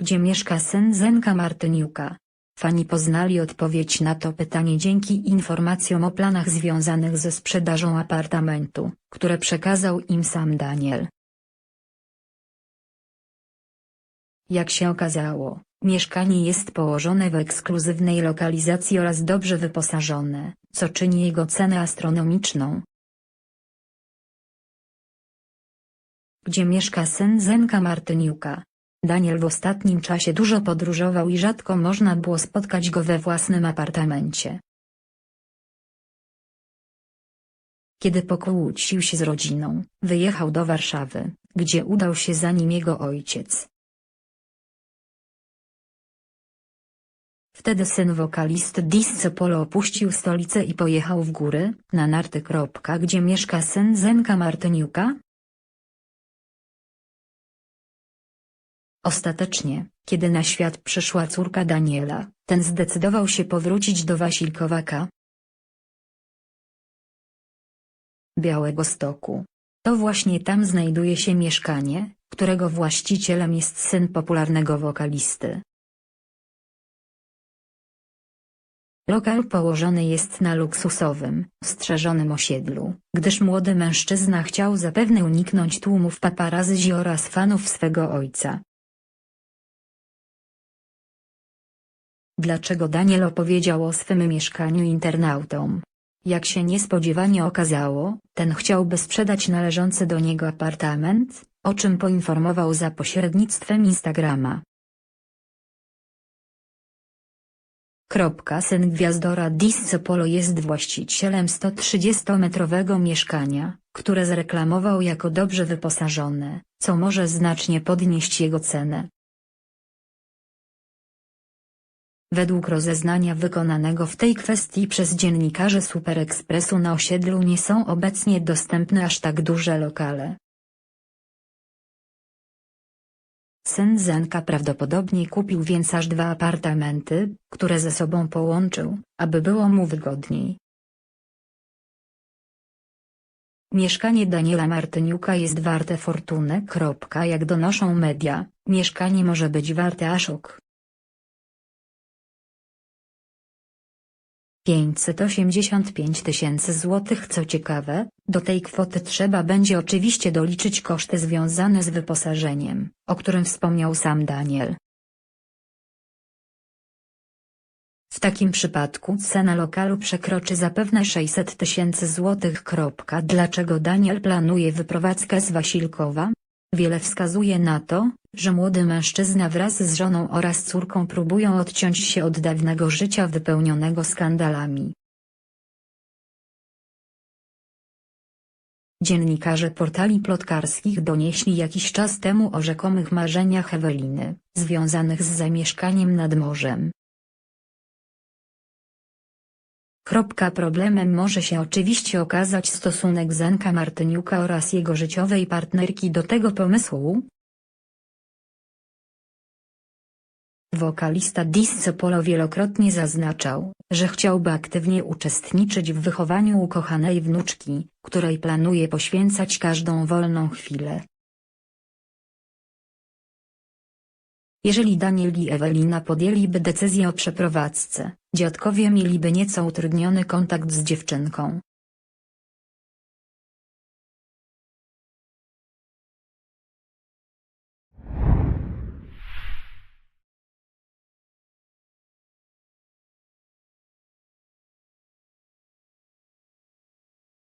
gdzie mieszka syn Zenka Martyniuka. Fani poznali odpowiedź na to pytanie dzięki informacjom o planach związanych ze sprzedażą apartamentu, które przekazał im sam Daniel. Jak się okazało, mieszkanie jest położone w ekskluzywnej lokalizacji oraz dobrze wyposażone, co czyni jego cenę astronomiczną. Gdzie mieszka syn Zenka Martyniuka? Daniel w ostatnim czasie dużo podróżował i rzadko można było spotkać go we własnym apartamencie. Kiedy pokłócił się z rodziną, wyjechał do Warszawy, gdzie udał się za nim jego ojciec. Wtedy syn wokalisty Disco Polo opuścił stolicę i pojechał w góry, na narty. Gdzie mieszka syn Zenka Martyniuka? Ostatecznie, kiedy na świat przyszła córka Daniela, ten zdecydował się powrócić do Wasilkowaka. Białego Stoku. To właśnie tam znajduje się mieszkanie, którego właścicielem jest syn popularnego wokalisty. Lokal położony jest na luksusowym, strzeżonym osiedlu, gdyż młody mężczyzna chciał zapewne uniknąć tłumów paparazzi oraz fanów swego ojca. Dlaczego Daniel opowiedział o swym mieszkaniu internautom? Jak się niespodziewanie okazało, ten chciałby sprzedać należący do niego apartament, o czym poinformował za pośrednictwem Instagrama. Syn gwiazdora Disco Polo jest właścicielem 130-metrowego mieszkania, które zreklamował jako dobrze wyposażone, co może znacznie podnieść jego cenę. Według rozeznania wykonanego w tej kwestii przez dziennikarzy Super Expressu na osiedlu nie są obecnie dostępne aż tak duże lokale. Syn prawdopodobnie kupił więc aż dwa apartamenty, które ze sobą połączył, aby było mu wygodniej. Mieszkanie Daniela Martyniuka jest warte fortunę. Jak donoszą media, mieszkanie może być warte aż ok. 585 tysięcy złotych Co ciekawe, do tej kwoty trzeba będzie oczywiście doliczyć koszty związane z wyposażeniem, o którym wspomniał sam Daniel. W takim przypadku cena lokalu przekroczy zapewne 600 tysięcy złotych. Dlaczego Daniel planuje wyprowadzkę z Wasilkowa? Wiele wskazuje na to, że młody mężczyzna wraz z żoną oraz córką próbują odciąć się od dawnego życia wypełnionego skandalami. Dziennikarze portali plotkarskich donieśli jakiś czas temu o rzekomych marzeniach Eweliny, związanych z zamieszkaniem nad morzem. Problemem może się oczywiście okazać stosunek Zenka Martyniuka oraz jego życiowej partnerki do tego pomysłu. Wokalista Disco Polo wielokrotnie zaznaczał, że chciałby aktywnie uczestniczyć w wychowaniu ukochanej wnuczki, której planuje poświęcać każdą wolną chwilę. Jeżeli Daniel i Ewelina podjęliby decyzję o przeprowadzce, dziadkowie mieliby nieco utrudniony kontakt z dziewczynką.